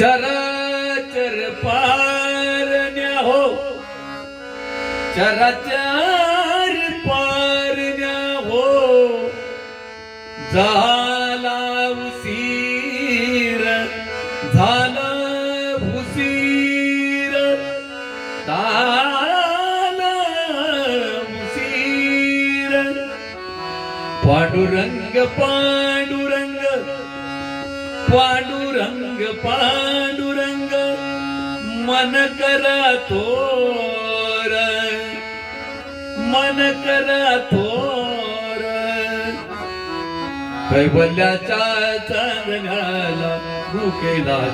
चराचर पारण्या हो चराचर पारण्या हो झाला उसीर झाला उसीर झाला उसीर पांडुरंग पांडुरंग पांडुरंग पांडुरंग मन करा तोर मन करा तोर कैवल्याचा चांदण्याला घाला कैवल्याच्या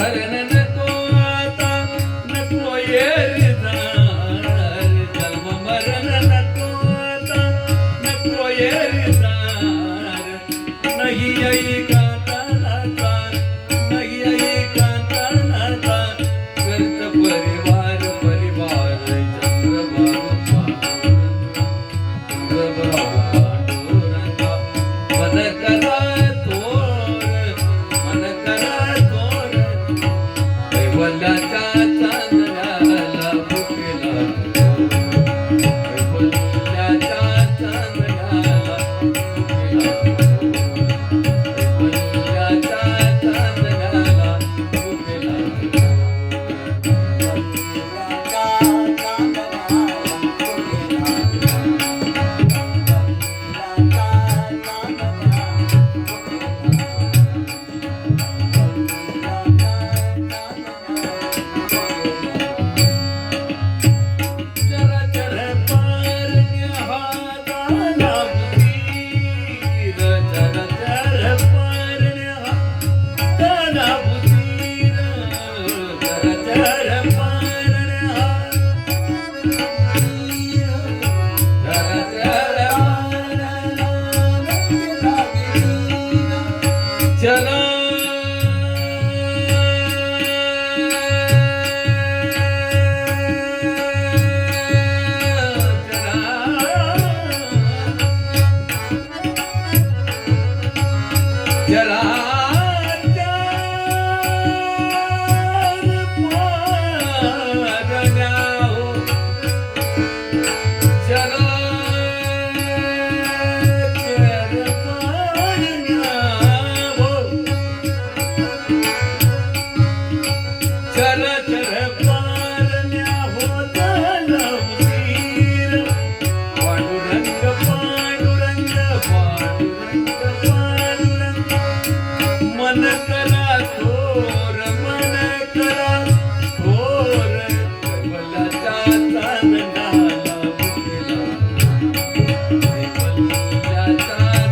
ಮರಣ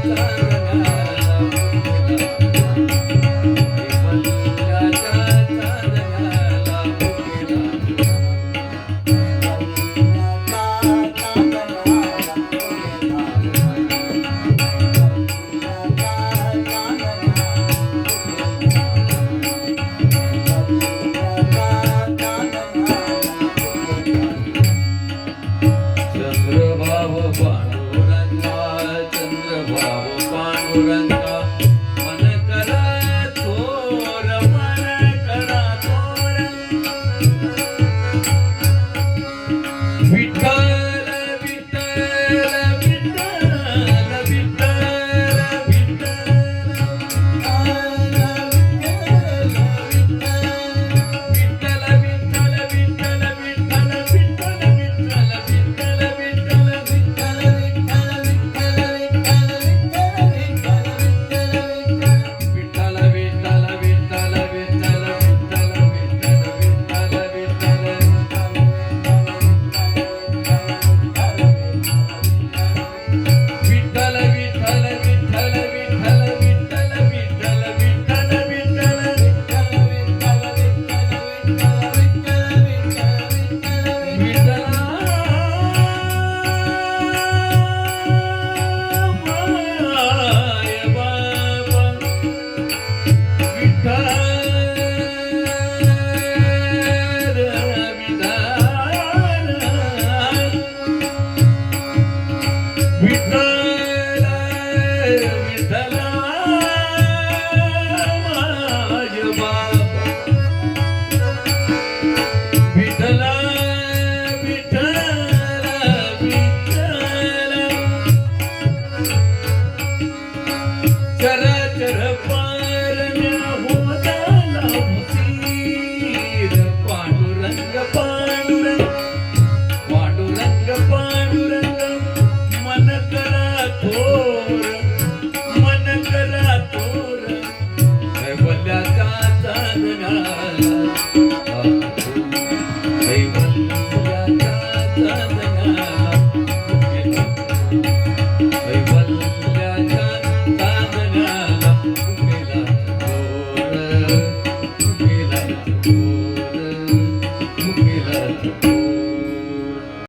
love.